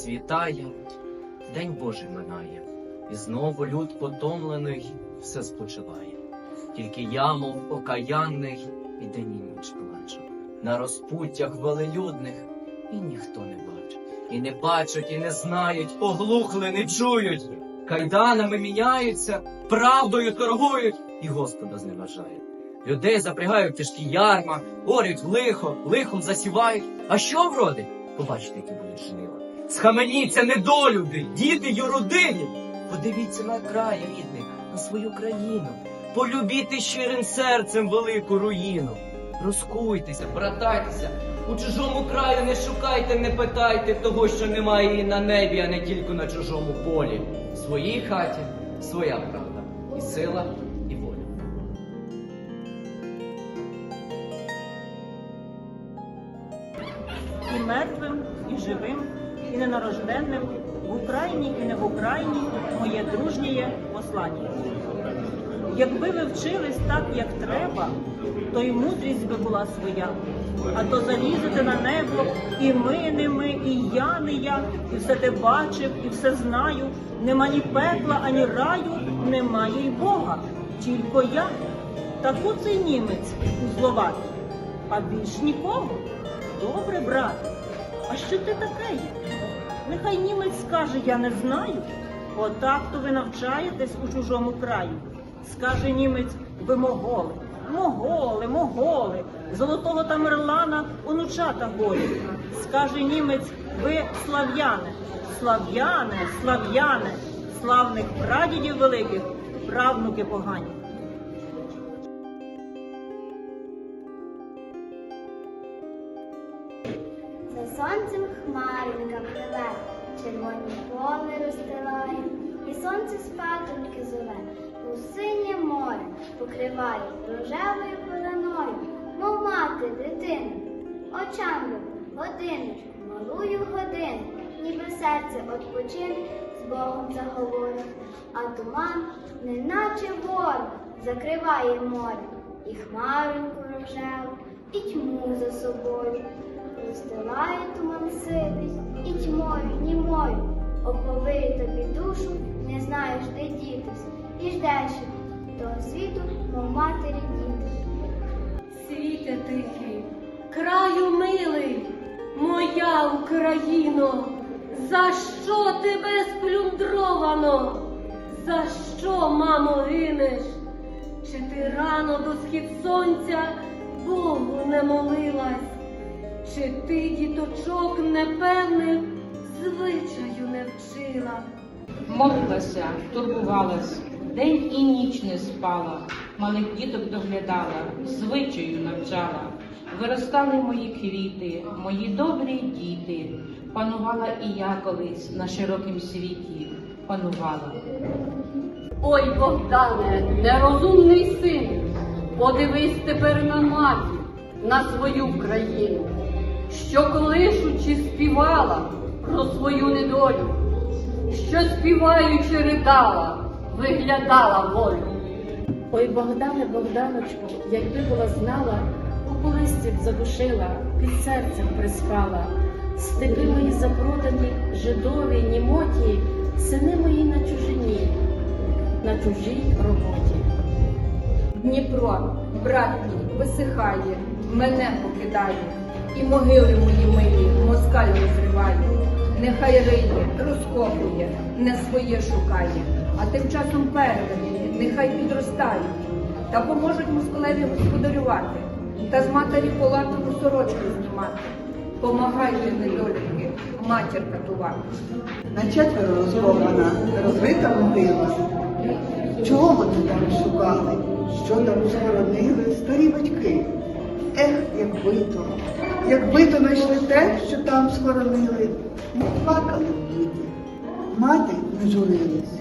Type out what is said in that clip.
Світає, день Божий минає, і знову люд потомлений все спочиває. Тільки я, мов окаянний, і день і ніч плачу. На розпуттях велелюдних і ніхто не бачить. І не бачать, і не знають, оглухли, не чують. Кайданами міняються, правдою торгують і Господа зневажають. Людей запрягають тяжкі ярма, орють лихо, лихом засівають. А що вродить? Побачите, які будуть жнива. Схаменіться, недолюди, діти й родині. Подивіться на край рідний, на свою країну. Полюбіте щирим серцем велику руїну. Розкуйтеся, братайтеся. У чужому краю не шукайте, не питайте того, що немає і на небі, а не тільки на чужому полі. В своїй хаті своя правда, і сила, і воля. і мертвим, і живим, і ненарожденним, в Україні і не в Україні моє дружнє послання. Якби ви вчились так, як треба, то й мудрість би була своя. А то залізете на небо, і ми не ми, і я не я, і все те бачив, і все знаю. Нема ні пекла, ані раю, немає й Бога, тільки я. Таку цей німець узловатий, а більш нікому. Добре, брат, а що ти таке є? Нехай німець скаже, я не знаю. Отак то ви навчаєтесь у чужому краю. Скаже німець, ви моголи, моголи, моголи, золотого Тамерлана онучата голі. Скаже німець, ви слав'яни, слав'яни, слав'яни, славних прадідів великих, правнуки погані. За сонцем хмаринка пливе, червоні поле розстилає, і сонце спатоньки зове, у синє море покриває рожевою пораною, мов мати дитину. Очам люблю годиночку, малую годину, ніби серце odpoчине, з Богом заговорить, а туман, неначе ворог, закриває море, і хмаринку рожеву, і тьму за собою. Розстилає туман сивий, і тьмою, німою, оповиє тобі душу, не знаєш, де дітись, і ждеш того світу, мов матері діти. Світе тихий, краю милий, моя Україно, за що тебе сплюндровано? За що, мамо, гинеш? Чи ти рано до схід сонця Богу не молилась? Чи ти діточок непевних звичаю не вчила? Молилася, турбувалась, день і ніч не спала, малих діток доглядала, звичаю навчала. Виростали мої квіти, мої добрі діти. Панувала і я колись на широкім світі, панувала. Ой, Богдане, нерозумний син, подивись тепер на матір, на свою країну, що колишучи співала про свою недолю, що співаючи ридала, виглядала волю. Ой, Богдане, Богданочку, якби була знала, у листі б задушила, під серцем приспала. Степи мої запродані, жидові, німоті, сини мої на чужині, на чужій роботі. Дніпро, брат мій, висихає, мене покидає, і могили мої милі москаль розриває. Нехай риє, розкопує, не своє шукає, а тим часом первені нехай підростають, та поможуть москалеві господарювати, та з матері полатову сорочку знімати. Помагай Помагайте, недолюбки, матір катувати. На четверо розкопана, розрита могила. Чого вони там шукали? Що там схоронили старі батьки? Ех, якби то, якби то знайшли те, що там схоронили, не плакали діти. Мати не журились,